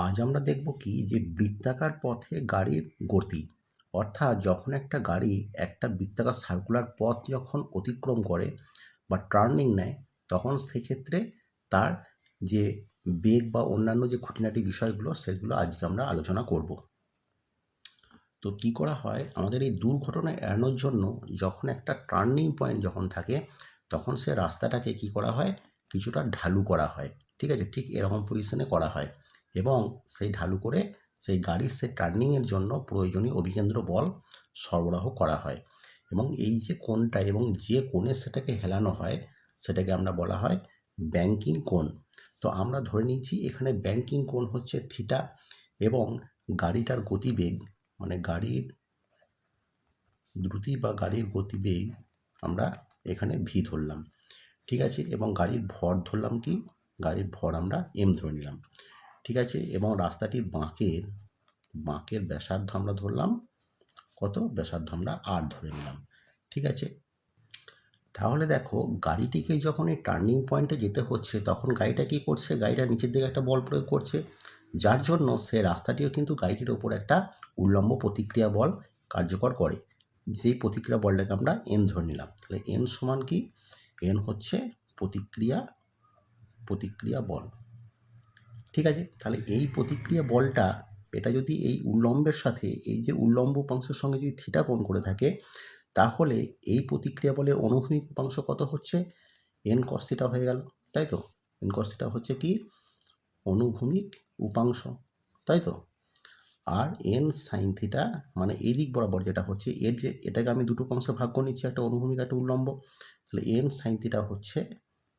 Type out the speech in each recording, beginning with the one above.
আজ আমরা দেখব কি? যে বৃত্তাকার পথে গাড়ির গতি। অর্থাৎ যখন একটা গাড়ি একটা বৃত্তাকার সার্কুলার পথ যখন অতিক্রম করে বা টার্নিং নেয়, তখন সেক্ষেত্রে তার যে বেগ বা অন্যান্য যে খুঁটিনাটি বিষয়গুলো, সেগুলো আজকে আমরা আলোচনা করব। তো কি করা হয়? আমাদের এই দুর্ঘটনা এড়ানোর জন্য যখন একটা টার্নিং পয়েন্ট যখন থাকে, তখন সে রাস্তাটাকে কি করা হয়? কিছুটা ঢালু করা হয়। ঠিক আছে? ঠিক এরকম পজিশনে করা হয়। এবং সেই ঢালু করে সেই গাড়ির সেই টার্নিংয়ের জন্য প্রয়োজনীয় অভিকেন্দ্র বল সরবরাহ করা হয়। এবং এই যে কোণটা এবং যে কোণে সেটাকে হেলানো হয়, সেটাকে আমরা বলা হয় ব্যাংকিং কোণ। তো আমরা ধরে নিয়েছি এখানে ব্যাংকিং কোণ হচ্ছে থিটা এবং গাড়িটার গতিবেগ মানে গাড়ির দ্রুতি বা গাড়ির গতিবেগ আমরা এখানে ভি ধরলাম। ঠিক আছে? এবং গাড়ির ভর ধরলাম কি? গাড়ির ভর আমরা এম ধরে নিলাম। ঠিক আছে? এবং রাস্তাটির বাঁকের বাঁকের ব্যাসার্ধ আমরা ধরলাম, কত? ব্যাসার্ধ আমরা আর ধরে নিলাম। ঠিক আছে? তাহলে দেখো, গাড়িটিকে যখন এই টার্নিং পয়েন্টে যেতে হচ্ছে, তখন গাড়িটা কী করছে? গাড়িটা নিচের দিকে একটা বল প্রয়োগ করছে। যার জন্য সে রাস্তাটিও কিন্তু গাড়িটির ওপর একটা উল্লম্ব প্রতিক্রিয়া বল কার্যকর করে। যেই প্রতিক্রিয়া বলটাকে আমরা এন ধরে নিলাম। তাহলে এন সমান কি? এন হচ্ছে প্রতিক্রিয়া প্রতিক্রিয়া বল। ঠিক আছে? তাহলে এই প্রতিক্রিয়া বলটা, এটা যদি এই উল্লম্বের সাথে, এই যে উল্লম্ব উপাংশের সঙ্গে যদি থিটা কোণ করে থাকে, তাহলে এই প্রতিক্রিয়া বলের অনুভূমিক উপাংশ কত হচ্ছে? এন কস্তিটা হয়ে গেল, তাই তো? এন কস্তিটা হচ্ছে কি? অনুভূমিক উপাংশ, তাই তো? আর এন সাইন থিটা মানে এই দিক বরাবর যেটা হচ্ছে, এর যে, এটাকে আমি দুটো অংশে ভাগ করে নিচ্ছি, একটা অনুভূমিক একটা উল্লম্ব। তাহলে এন সাইন থিটা হচ্ছে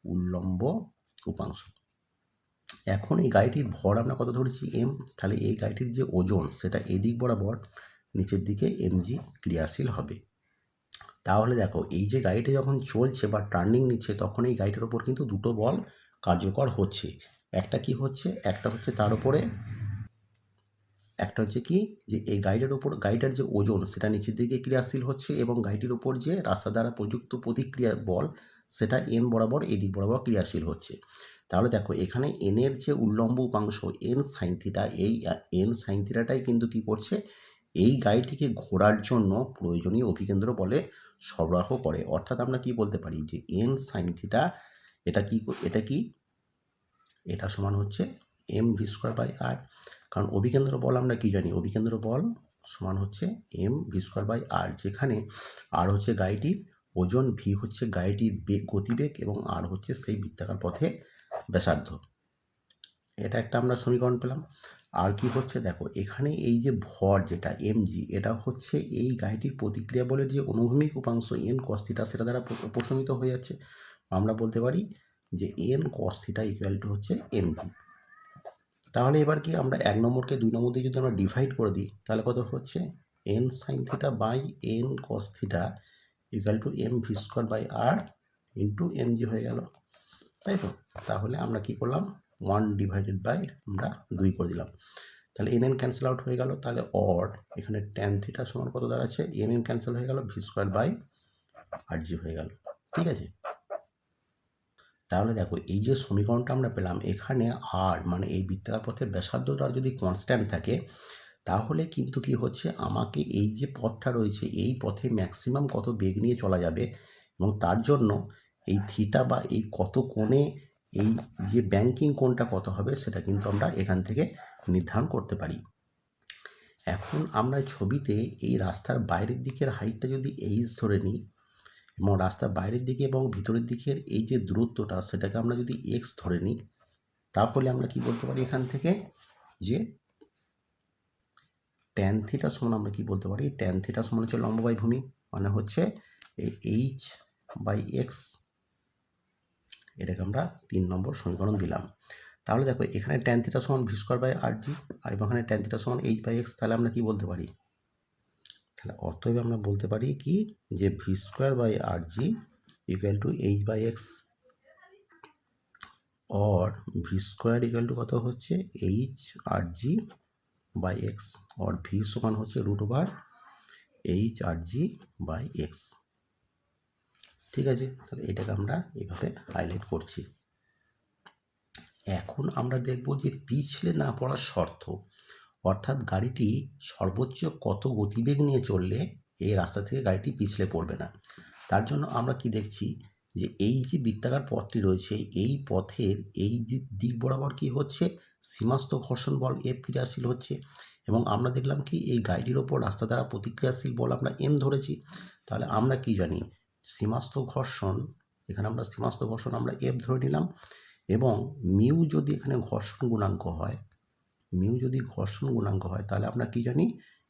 উল্লম্ব উপাংশ। এখন এই গাড়িটির ভর আমরা কত ধরেছি? এম তাহলে এই গাড়িটির যে ওজন, সেটা এদিক বরাবর নিচের দিকে এমজি ক্রিয়াশীল হবে। তাহলে দেখো, এই যে গাড়িটা যখন চলছে বা টার্নিং নিচ্ছে, তখন এই গাড়িটার ওপর কিন্তু দুটো বল কার্যকর হচ্ছে। একটা কি হচ্ছে? একটা হচ্ছে তার উপরে, একটা হচ্ছে কি? যে এই গাড়িটার ওপর গাড়িটার যে ওজন, সেটা নিচের দিকে ক্রিয়াশীল হচ্ছে এবং গাড়িটির ওপর যে রাস্তা দ্বারা প্রযুক্ত প্রতিক্রিয়া বল, সেটা এম বরাবর, এদিক বরাবর ক্রিয়াশীল হচ্ছে। তাহলে দেখো এখানে এনের যে উল্লম্ব উপাংশ এন সাইন থিটা এই এন সাইন থিটাটাই কিন্তু কি করছে? এই গাড়িটিকে ঘোরার জন্য প্রয়োজনীয় অভিকেন্দ্র বলে সরবরাহ করে। অর্থাৎ আমরা কি বলতে পারি যে এন সাইন থিটা এটা কি এটা কি? এটা সমান হচ্ছে M V square by R কারণ অভিকেন্দ্র বল আমরা কি জানি? অভিকেন্দ্র বল সমান হচ্ছে M V square by R যেখানে আর হচ্ছে গাড়িটির, ওজন ভি হচ্ছে গাড়িটির বেগ গতিবেগ এবং আর হচ্ছে সেই বৃত্তাকার পথে ব্যাসার্ধ। এটা একটা আমরা সমীকরণ পেলাম। আর কি হচ্ছে দেখো, এখানে এই যে ভর যেটা এমজি এটা হচ্ছে এই গাড়িটির প্রতিক্রিয়া বলে যে অনুভূমিক উপাংশ এন কস্তিটা সেটা দ্বারা প্রশমিত হয়ে যাচ্ছে। আমরা বলতে পারি যে N cos theta equal to হচ্ছে এমজি তাহলে এবার কি আমরা এক নম্বরকে দুই নম্বর দিয়ে যদি আমরা ডিভাইড করে দিই, তাহলে কত হচ্ছে? N sine theta by N cos theta equal to M V square by R into M G হয়ে গেল। তাই তো? তাহলে আমরা কি করলাম? ওয়ান ডিভাইডেড বাই আমরা দুই করে দিলাম। তাহলে এন এন ক্যান্সেল আউট হয়ে গেল। তাহলে অর এখানে ট্যান থিটা সমান কত দাঁড়াচ্ছে? এন এন ক্যান্সেল হয়ে গেল V square by R G হয়ে গেল। ঠিক আছে? তাহলে দেখো, এই যে সমীকরণটা আমরা পেলাম, এখানে আর মানে এই বৃত্তাকার পথের ব্যাসার্ধটা যদি কনস্ট্যান্ট থাকে, তাহলে কিন্তু কি হচ্ছে? আমাকে এই যে পথটা রয়েছে, এই পথে ম্যাক্সিমাম কত বেগ নিয়ে চলা যাবে? এবং তার জন্য এই থিটা বা এই কত কোণে এই যে ব্যাংকিং কোণটা কত হবে সেটা কিন্তু আমরা এখান থেকে নির্ধারণ করতে পারি। এখন আমরা ছবিতে এই রাস্তার বাইরের দিকের হাইটটা যদি এইচ ধরে নিই এবং রাস্তার বাইরের দিকে এবং ভিতরের দিকের এই যে দূরত্বটা সেটাকে আমরা যদি এক্স ধরে নিই তাহলে আমরা কি বলতে পারি এখান থেকে? যে ট্যান থিটা সমান আমরা কি বলতে পারি? ট্যান থিটা সমান হচ্ছে লম্ব বাই ভূমি মানে হচ্ছে এই এইচ বাই এক্স এটাকে আমরা তিন নম্বর সমীকরণ দিলাম। তাহলে দেখো, এখানে ট্যান থিটা সমান V square by R G আর এখানে ট্যান থিটা সমান এইচ বাই এক্স তাহলে আমরা কি বলতে পারি? তাহলে অতএব আমরা বলতে পারি কি? যে V square by R G equal to H by X or V square equal to কত হচ্ছে? H R G by X or V সমান হচ্ছে root over H R G by X ঠিক আছে? তাহলে এটাকে আমরা এভাবে হাইলাইট করছি। এখন আমরা দেখব যে পিছলে না পড়ার শর্ত, অর্থাৎ গাড়িটি সর্বোচ্চ কত গতিবেগ নিয়ে চললে এই রাস্তা থেকে গাড়িটি পিছলে পড়বে না। তার জন্য আমরা কি দেখছি যে এই যে বৃত্তাকার পথটি রয়েছে, এই পথের এই দিক বরাবর কি হচ্ছে? সীমাস্ত ঘর্ষণ বল এফ ক্রিয়াশীল হচ্ছে এবং আমরা দেখলাম কি এই গাড়িটির ওপর রাস্তা দ্বারা প্রতিক্রিয়াশীল বল আমরা এম ধরেছি। তাহলে আমরা কি জানি? সীমাস্ত ঘর্ষণ এখানে আমরা সীমাস্ত ঘর্ষণ আমরা এফ ধরে নিলাম এবং মিউ যদি এখানে ঘর্ষণ গুণাঙ্ক হয়, মিউ যদি ঘর্ষণ গুণাঙ্ক হয়, তাহলে আমরা কি জানি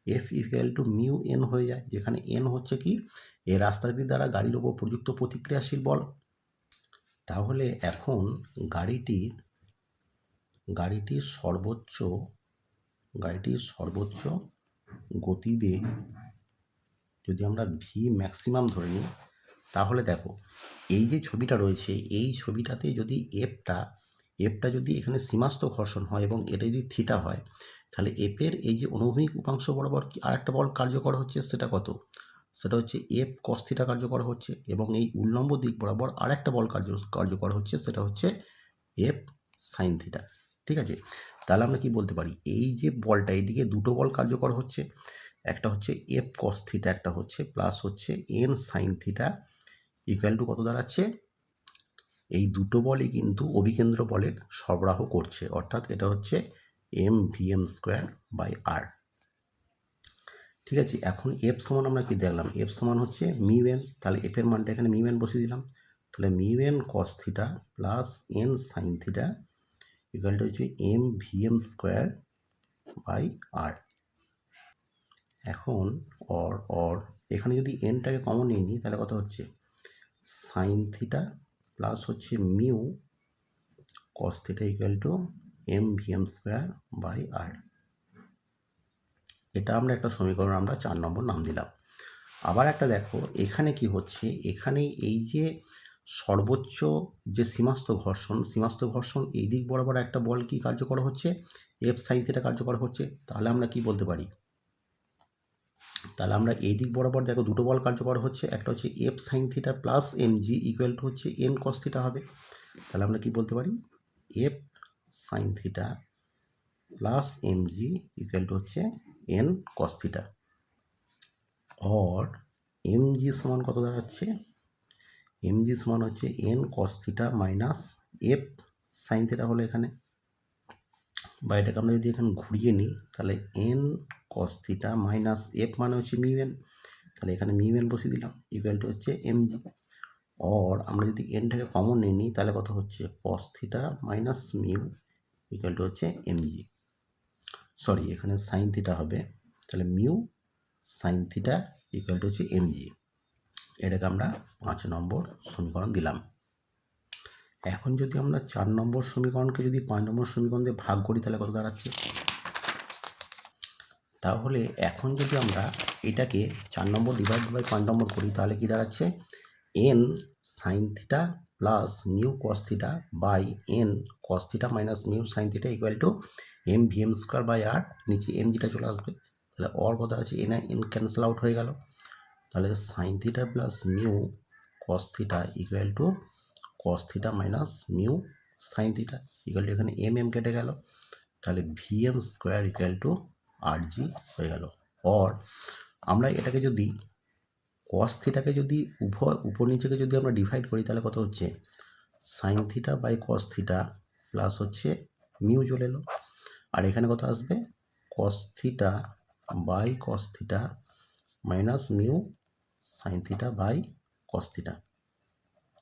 F equal to mu N হয়ে যায়, যেখানে এন হচ্ছে কি এ রাস্তাটি দ্বারা গাড়ির ওপর প্রযুক্ত প্রতিক্রিয়াশীল বল। তাহলে এখন গাড়িটির গাড়িটির সর্বোচ্চ গাড়িটির সর্বোচ্চ গতিবেগ যদি আমরা ভি ম্যাক্সিমাম ধরে নিই তাহলে দেখো, এই যে ছবিটা রয়েছে, এই ছবিটাতে যদি এফটা এফটা যদি এখানে সীমাস্ত ঘর্ষণ হয় এবং এটা যদি থিটা হয়, তাহলে এফের এই যে অনুভূমিক উপাংশ বরাবর কি আরেকটা বল কার্যকর হচ্ছে, সেটা কত? সেটা হচ্ছে এফ কস থিটা কার্যকর হচ্ছে এবং এই উল্লম্ব দিক বরাবর আরেকটা বল কার্য, কার্যকর হচ্ছে, সেটা হচ্ছে এফ সাইন থিটা ঠিক আছে? তাহলে আমরা কি বলতে পারি? এই যে বলটা এইদিকে দুটো বল কার্যকর হচ্ছে, একটা হচ্ছে এফ কস থিটা একটা হচ্ছে প্লাস হচ্ছে N sine theta equal to কত দাঁড়াচ্ছে? এই দুটো বলই কিন্তু অভিকেন্দ্র বলের সরবরাহ করছে, অর্থাৎ এটা হচ্ছে M V M square by R ঠিক আছে, এখন এফ সমান আমরা কি দেখলাম? এফ সমান হচ্ছে মিউ এন তাহলে এফের মানটা এখানে মিউ এন বসিয়ে দিলাম। তাহলে mu cos theta plus N sine theta ইকুয়ালটা হচ্ছে M V M square by R এখন অর অর এখানে যদি এনটাকে কমন নিয়ে নিই, তাহলে কত হচ্ছে? সাইন থিটা প্লাস হচ্ছে mu cos theta equal to M V M square by R এটা আমরা একটা সমীকরণ, আমরা চার নম্বর নাম দিলাম। আবার একটা দেখো, এখানে কি হচ্ছে? এখানে এই যে সর্বোচ্চ যে সীমাস্ত ঘর্ষণ সীমাস্ত ঘর্ষণ এই দিক বরাবর একটা বল কি কার্যকর হচ্ছে? এফ সাইন থিটা কার্যকর হচ্ছে। তাহলে আমরা কি বলতে পারি? তাহলে আমরা এই দিক বরাবর দেখো দুটো বল কার্যকর হচ্ছে, একটা হচ্ছে F sine theta plus M G equal to হচ্ছে এন কস থিটা হবে। তাহলে আমরা কি বলতে পারি? F sine theta plus M G equal to হচ্ছে N cos theta or M G সমান কত দাঁড়াচ্ছে? এম জি সমান হচ্ছে N cos theta minus F sine theta হলো এখানে। বা এটাকে আমরা যদি এখানে ঘুরিয়ে নিই, তাহলে N cos theta minus F মানে হচ্ছে মিউ এন তাহলে এখানে মিউ এন বসিয়ে দিলাম ইকুয়াল হচ্ছে এম জি অর আমরা যদি এনটাকে কমন নিয়ে নিই, তাহলে কত হচ্ছে? Cos theta minus mu equal to হচ্ছে এম জি সরি এখানে সাইন থিটা হবে, তাহলে মিউ সাইন থিটা ইকুয়াল হচ্ছে এম জি এটাকে আমরা পাঁচ নম্বর সমীকরণ দিলাম। এখন যদি আমরা চার নম্বর সমীকরণকে যদি পাঁচ নম্বর সমীকরণ দিয়ে ভাগ করি, তাহলে কত দাঁড়াচ্ছে? তাহলে এখন যদি আমরা এটাকে চার নম্বর ডিভাইড বাই পাঁচ নম্বর করি, তাহলে কি দাঁড়াচ্ছে? N sine theta plus mu cos theta by N cos theta minus mu sine theta equal to M V M square by R নিচে এম জিটা চলে আসবে, তাহলে অর কথা আছে এন এন ক্যান্সেল আউট হয়ে গেল। তাহলে sine theta plus mu cos theta equal to cos theta minus mu sine theta equal to এখানে এম এম কেটে গেল। তাহলে V M square equal to R G হয়ে গেল। অর আমরা এটাকে যদি কস থিটাকে যদি উভয় উপর নিচেকে যদি আমরা ডিভাইড করি, তাহলে কত হচ্ছে? Sine theta by cos theta plus হচ্ছে মিউ চলে এলো। আর এখানে কত আসবে? Cos theta by cos theta minus mu sine theta by cos theta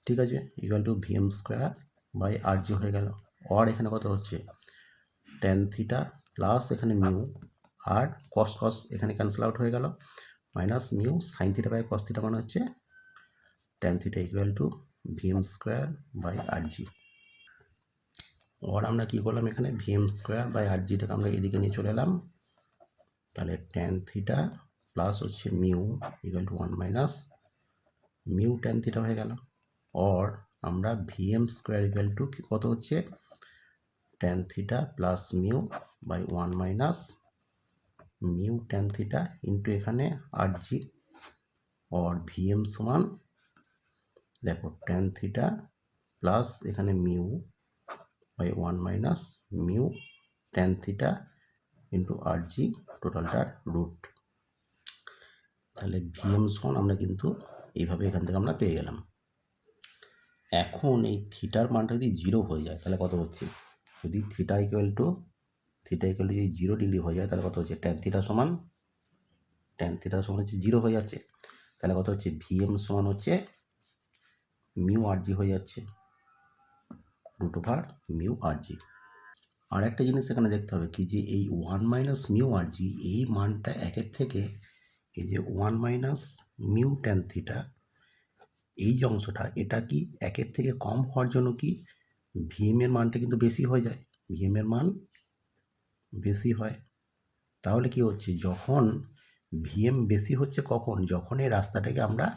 ঠিক আছে? Equal to V M square by R G হয়ে গেল। আর এখানে কত হচ্ছে? টেন থিটা প্লাস এখানে মিউ আর কস কস এখানে ক্যান্সেল আউট হয়ে গেল। Minus mu sine theta by cos theta মানে হচ্ছে tan theta equal to V M square by R G ওর আমরা কী করলাম এখানে? V M square by R জিটাকে আমরা এদিকে নিয়ে চলে এলাম। তাহলে টেন থিটা প্লাস হচ্ছে mu equal to one minus mu tan theta হয়ে গেল। অর আমরা V M square equal to কত হচ্ছে? Tan theta plus mu by one minus mu tan theta into এখানে R G or V M সমান, দেখো tan theta plus এখানে mu by one minus mu tan theta into R G টোটালটার root তাহলে VM সমান আমরা কিন্তু এইভাবে এখান থেকে আমরা পেয়ে গেলাম। এখন এই থিটার মানটা যদি জিরো হয়ে যায়, তাহলে কত হচ্ছে? যদি theta equal to theta equal to যদি জিরো ডিগ্রি হয়ে যায়, তাহলে কত হচ্ছে? ট্যান থিটা সমান ট্যান থিটা সমান হচ্ছে জিরো হয়ে যাচ্ছে। তাহলে কত হচ্ছে? ভিএম সমান হচ্ছে মিউ আর জি হয়ে যাচ্ছে। Root over mu R G আর একটা জিনিস এখানে দেখতে হবে কি যে এই one minus mu R G এই মানটা একের থেকে এই যে one minus mu tan theta এই যে অংশটা, এটা কি একের থেকে কম হওয়ার জন্য কি ভিএম এর মানটা কিন্তু বেশি হয়ে যায়? ভিএম এর মান বেশি হয়। তাহলে কি হচ্ছে? যখন ভিএম বেশি হচ্ছে কখন? যখন এই রাস্তাটাকে আমরা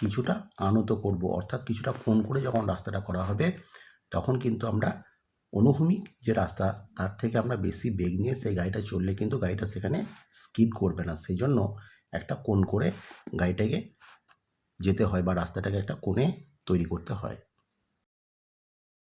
কিছুটা আনত করব, অর্থাৎ কিছুটা কোণ করে যখন রাস্তাটা করা হবে, তখন কিন্তু আমরা অনুভূমিক যে রাস্তা, তার থেকে আমরা বেশি বেগ নিয়ে সেই গাড়িটা চললে কিন্তু গাড়িটা সেখানে স্কিড করবে না। সেই জন্য একটা কোণ করে গাড়িটাকে যেতে হয় বা রাস্তাটাকে একটা কোণে তৈরি করতে হয়।